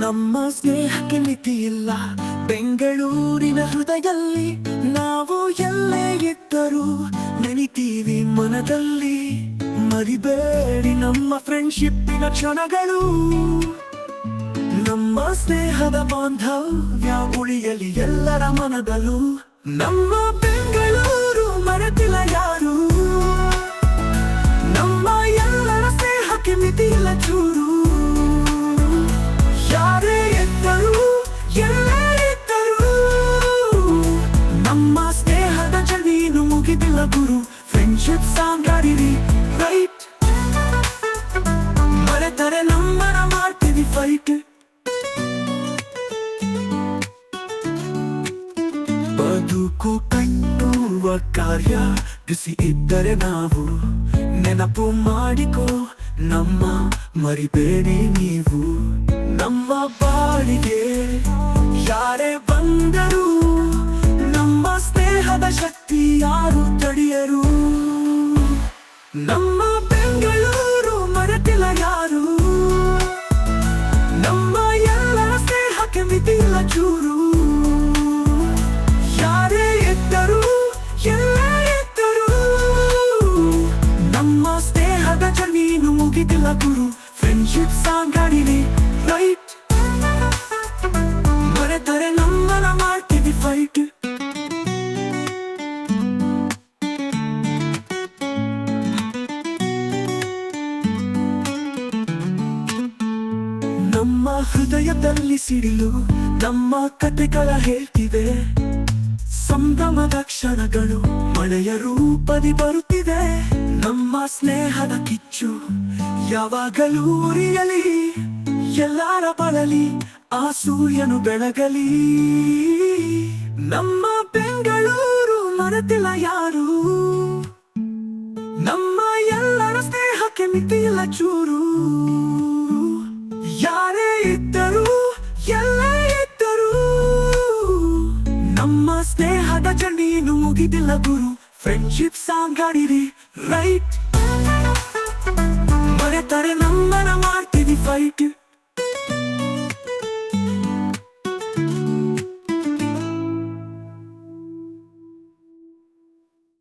ನಮ್ಮ ಸ್ನೇಹಕ್ಕೆ ಮಿತಿ ಇಲ್ಲ. ಬೆಂಗಳೂರಿನ ಹೃದಯದಲ್ಲಿ ನಾವು ಎಲ್ಲೇ ಇದ್ದರೂ ನೆನಿತೀವಿ ಮನದಲ್ಲಿ. ಮರಿಬೇಡಿ ನಮ್ಮ ಫ್ರೆಂಡ್ಶಿಪ್ಪಿನ ಕ್ಷಣಗಳು. ನಮ್ಮ ಸ್ನೇಹದ ಬಾಂಧವ್ಯ ಉಳಿಯಲಿ ಎಲ್ಲರ ಮನದಲ್ಲೂ. ನಮ್ಮ ಬೆಂಗಳೂರು ಮರೆತಿಲ್ಲ ಯಾರು. ನಮ್ಮ ಎಲ್ಲರ ಸ್ನೇಹಕ್ಕೆ ಮಿತಿಯಿಲ್ಲ ಚೂರು. ಫ್ರೆಂಡ್ಶಿಪ್ ಸಾಂಗಾಡಿರಿ ರೈಟ್ ಮರೆತರೆ ನಮ್ಮನ ಮಾಡ್ತೀವಿ ಫೈಟ್ ಬದುಕು ಕಟ್ಟುವ ಕಾರ್ಯ, ಬಿಸಿ ಇದ್ದರೆ ನಾವು ನೆನಪು ಮಾಡಿಕೋ, ನಮ್ಮ ಮರಿಬೇಡಿ ನೀವು. ನಮ್ಮ ಬಾಳಿಗೆ ಯಾರೇ ಬಂದರು ನಮ್ಮ ಬೆಂಗಳೂರು ಮರೆತಿಲ್ಲ ಯಾರು? ನಮ್ಮ ಎಲ್ಲ ಸ್ನೇಹಕ್ಕೆ ಮಿತಿಲ್ಲ ಚೂರು. ಯಾರೇ ಎತ್ತರು, ಎಲ್ಲ ಎತ್ತರು. ನಮ್ಮ ಸ್ನೇಹದ ಜಮೀನು ಮುಗಿದಿಲ್ಲ ಗುರು. ಹೃದಯದಲ್ಲಿ ಸಿಡಿಲು ನಮ್ಮ ಕತೆಗಳ ಹೇಳ್ತಿದೆ ಸಂಭ್ರಮದ ಕ್ಷಣಗಳು ಮಳೆಯ ರೂಪದಿ ಬರುತ್ತಿದೆ ನಮ್ಮ ಸ್ನೇಹದ ಕಿಚ್ಚು ಯಾವಾಗಲೂ ಉರಿಯಲಿ. ಎಲ್ಲರ ಬಳಲಿ ಆ ಸೂರ್ಯನು ಬೆಳಗಲಿ. ನಮ್ಮ ಬೆಂಗಳೂರು ಮರೆತಿಲ್ಲ ಯಾರು? ನಮ್ಮ ಎಲ್ಲರ ಸ್ನೇಹಕ್ಕೆ ಮಿತಿಯಿಲ್ಲ ಚೂರು. ಜಮೀನು ಮುಗಿದಿಲ್ಲ ಗುರು ಫ್ರೆಂಡ್ಶಿಪ್ ಸಾಂಗಾಡಿರಿ ರೈಟ್ ಮರೆತರೆ ನಮ್ಮನ ಮಾಡ್ತೀವಿ ಫೈಟ್